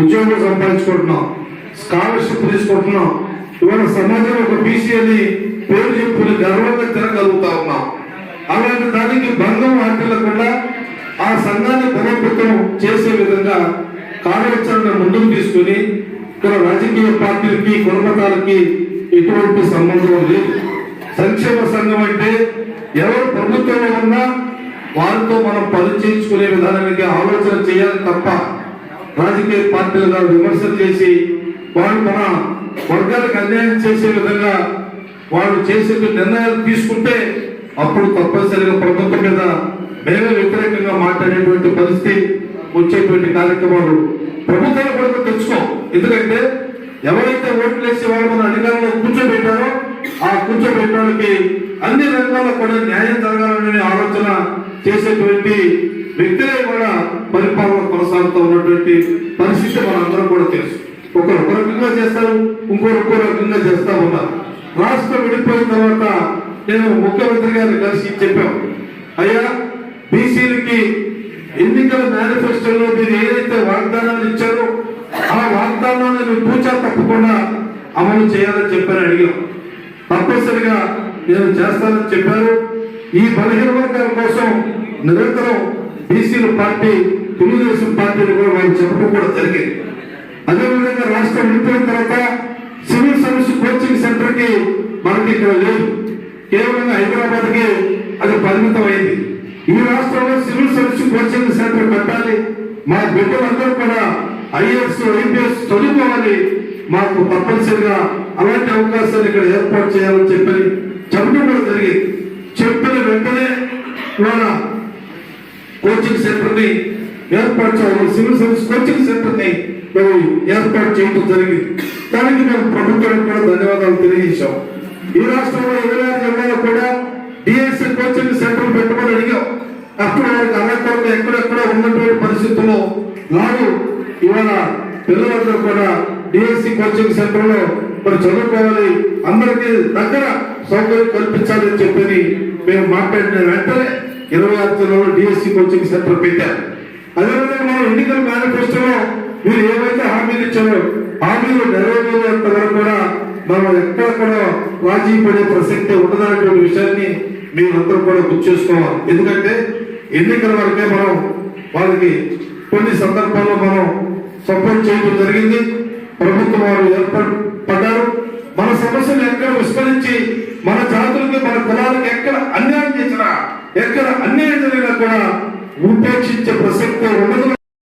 ఉద్యోగం సంపాదించుకుంటున్నాం స్కాలర్షిప్ తీసుకుంటున్నాం. ఇవాళ సమాజంలో ఒక బీసీ అని పేరు చెప్పుకుని గర్వంగా తిరగలుగుతా ఉన్నాం. అలాంటి దానికి భంగం వాటిల్లకుండా ఆ సంఘాన్ని బలోపేతం చేసే విధంగా కార్యాచరణ ముందుకు తీసుకుని ఇక్కడ రాజకీయ పార్టీలకి కులమతాలకి ఎటువంటి సంబంధం లేదు. సంక్షేమ సంఘం అంటే ఎవరు ప్రభుత్వంలో ఉన్నా వారితో మనం పని చేయించుకునే విధానానికి ఆలోచన చేయాలి తప్ప రాజకీయ పార్టీలుగా విమర్శలు చేసి వాళ్ళు మన వర్గాలకు అన్యాయం చేసే విధంగా వాళ్ళు చేసే నిర్ణయాలు తీసుకుంటే అప్పుడు తప్పనిసరిగా ప్రభుత్వం మీద మేమే వ్యతిరేకంగా మాట్లాడేటువంటి పరిస్థితి వచ్చేటువంటి కార్యక్రమాలు ప్రభుత్వాలు కూడా తెచ్చుకో ఎందుకంటే ఎవరైతే ఓట్లు వేసి వాళ్ళు మన అధికారంలో కూర్చోబెట్టారో ఆ కూర్చోబెట్టడానికి అన్ని రంగాల్లో కూడా న్యాయం జరగాలనే ఆలోచన చేసేటువంటి వ్యక్తులే కూడా పరిపాలన కొనసాగుతూ ఉన్నటువంటి పరిస్థితి మనందరం కూడా తెలుసు. ఒకరు ఒక రకంగా చేస్తారు ఇంకొకరు ఇంకో రకంగా చేస్తా ఉన్నారు. రాష్ట్రం విడిపోయిన తర్వాత నేను ముఖ్యమంత్రి గారిని కలిసి చెప్పాను అయ్యా బీసీలకి ఎన్నికల మేనిఫెస్టోలో మీరు ఏదైతే వాగ్దానాలు ఇచ్చారో ఆ వాగ్దానాన్ని మీరు పూచా తప్పకుండా అమలు చేయాలని చెప్పారని అడిగాం. తప్పనిసరిగా నేను చేస్తానని చెప్పారు. ఈ బలహీన వర్గాల కోసం నిరంతరం బీసీలు పార్టీ తెలుగుదేశం పార్టీని కూడా వాళ్ళు చెప్పడం కూడా జరిగింది. అదేవిధంగా రాష్ట్రం విడిపోయిన తర్వాత సివిల్ సర్వీస్ కోచింగ్ సెంటర్కి మనకి ఇక్కడ లేదు. కేవలం హైదరాబాద్కి అది పరిమితమైంది ఈ రాష్ట్రంలో సివిల్ సర్వీస్ కోచింగ్ సెంటర్ పెట్టాలి మా బిడ్డలందరూ కూడా ఐఏఎస్ ఐపీఎస్ చదువుకోవాలి. మాకు తప్పనిసరిగా అలాంటి అవకాశాలు ఇక్కడ ఏర్పాటు చేయాలని చెప్పని చెప్పడం కూడా జరిగింది. చెప్పిన వెంటనే కోచింగ్ సెంటర్ని ఏర్పాటు సివిల్ సర్వీస్ కోచింగ్ సెంటర్ని మేము ఏర్పాటు చేయడం జరిగింది. దానికి మేము ప్రభుత్వానికి కూడా ధన్యవాదాలు తెలియజేశాం. ఈ రాష్ట్రంలో ఇరవై ఆరు జిల్లాలో కూడా డిఎస్సి కోచింగ్ సెంటర్ పెట్టమని అడిగాం. అప్పుడు వారికి అనంతరంలో ఎక్కడెక్కడ ఉన్నటువంటి పరిస్థితుల్లో నాడు ఇవాళ పిల్లలందరూ కూడా డిఎస్సి కోచింగ్ సెంటర్లో మరి చదువుకోవాలి. అందరికీ దగ్గర సౌకర్యం కల్పించాలని చెప్పని మేము మాట్లాడిన వెంటనే ఇరవై ఆరు జిల్లాలో డిఎస్సి కోచింగ్ సెంటర్ పెట్టారు. అదేవిధంగా మన ఎన్నికల మేనిఫెస్టోలో మీరు ఏవైతే హామీలు ఇచ్చారో హామీలు నెరవేరేంత వరకు కూడా మనం ఎక్కడ కూడా రాజీ పడే ప్రసక్తి ఉండదనేటువంటి విషయాన్ని మీరందరూ కూడా గుర్తు చేసుకోవాలి. ఎందుకంటే ఎన్నికల వరకే మనం వాళ్ళకి కొన్ని సందర్భాల్లో మనం సపోర్ట్ చేయడం జరిగింది. ప్రభుత్వం వారు ఏర్పాటు అన్యాయం ఎక్కడ అన్యాయం జరిగినా కూడా ఉపేక్షించే ప్రసక్తే ఉండదు